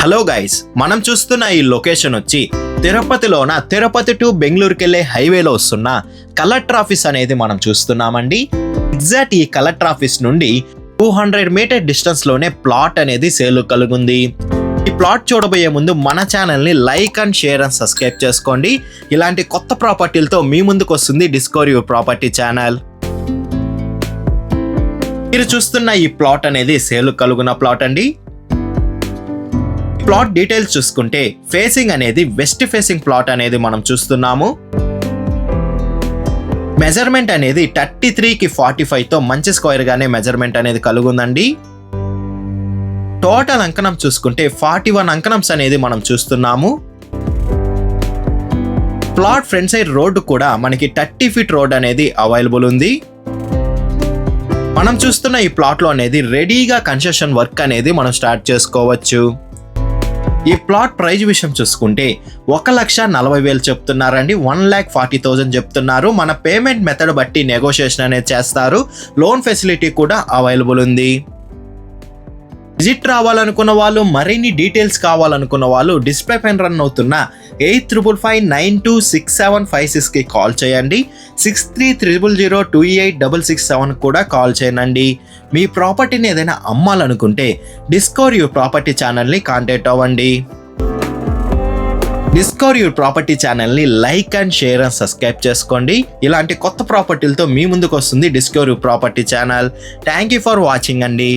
Hello guys మనం చూస్తున్న ఈ లొకేషన్ వచ్చి తిరుపతిలోన తిరుపతి టు బెంగళూరుకి వెళ్ళే హైవేలో వస్తున్న కలెక్టర్ ఆఫీస్ అనేది మనం చూస్తున్నామండి. ఎగ్జాక్ట్ ఈ కలెక్టర్ ఆఫీస్ నుండి టూ హండ్రెడ్ మీటర్ డిస్టెన్స్లోనే ప్లాట్ అనేది సేల్ కలుగుంది. ఈ ప్లాట్ చూడబోయే ముందు మన ఛానల్ని like and share and subscribe చేసుకోండి. ఇలాంటి కొత్త ప్రాపర్టీలతో మీ ముందుకు వస్తుంది డిస్కవరీ ప్రాపర్టీ ఛానల్ మీరు చూస్తున్న ఈ ప్లాట్ అనేది సేల్ కలుగున ప్లాట్ అండి. ప్లాట్ డీటెయిల్స్ చూసుకుంటే ఫేసింగ్ అనేది వెస్ట్ ఫేసింగ్ ప్లాట్ అనేది మనం చూస్తున్నాము. మెజర్మెంట్ అనేది థర్టీ త్రీకి ఫార్టీ ఫైవ్తో మంచి స్క్వేర్గానే మెజర్మెంట్ అనేది కలుగుందండి. టోటల్ అంకణం చూసుకుంటే ఫార్టీ వన్ అంకణంస్ అనేది మనం చూస్తున్నాము. ప్లాట్ ఫ్రంట్ సైడ్ రోడ్డు కూడా మనకి థర్టీ ఫీట్ రోడ్ అనేది అవైలబుల్ ఉంది. మనం చూస్తున్న ఈ ప్లాట్లో అనేది రెడీగా కన్స్ట్రక్షన్ వర్క్ అనేది మనం స్టార్ట్ చేసుకోవచ్చు. ఈ ప్లాట్ ప్రైజ్ విషయం చూసుకుంటే ఒక లక్ష నలభై వేలు చెప్తున్నారండి. వన్ ల్యాక్ ఫార్టీ థౌజండ్ చెప్తున్నారు. మన పేమెంట్ మెథడ్ బట్టి నెగోషియేషన్ అనేది చేస్తారు. లోన్ ఫెసిలిటీ కూడా అవైలబుల్ ఉంది. విజిట్ రావాలనుకున్న వాళ్ళు మరిన్ని డీటెయిల్స్ కావాలనుకున్న వాళ్ళు డిస్ప్లే పైన రన్ అవుతున్న eight triple five nine two six seven five సిక్స్కి కాల్ చేయండి. Six three triple zero two eight double six seven కూడా కాల్ చేయండి. మీ ప్రాపర్టీని ఏదైనా అమ్మాలనుకుంటే డిస్కవర్ యూర్ ప్రాపర్టీ ఛానల్ని కాంటాక్ట్ అవ్వండి. డిస్కవర్ యూర్ ప్రాపర్టీ ఛానల్ని like and share and subscribe చేసుకోండి. ఇలాంటి కొత్త ప్రాపర్టీలతో మీ ముందుకు వస్తుంది discover your property channel. Thank you for watching అండి.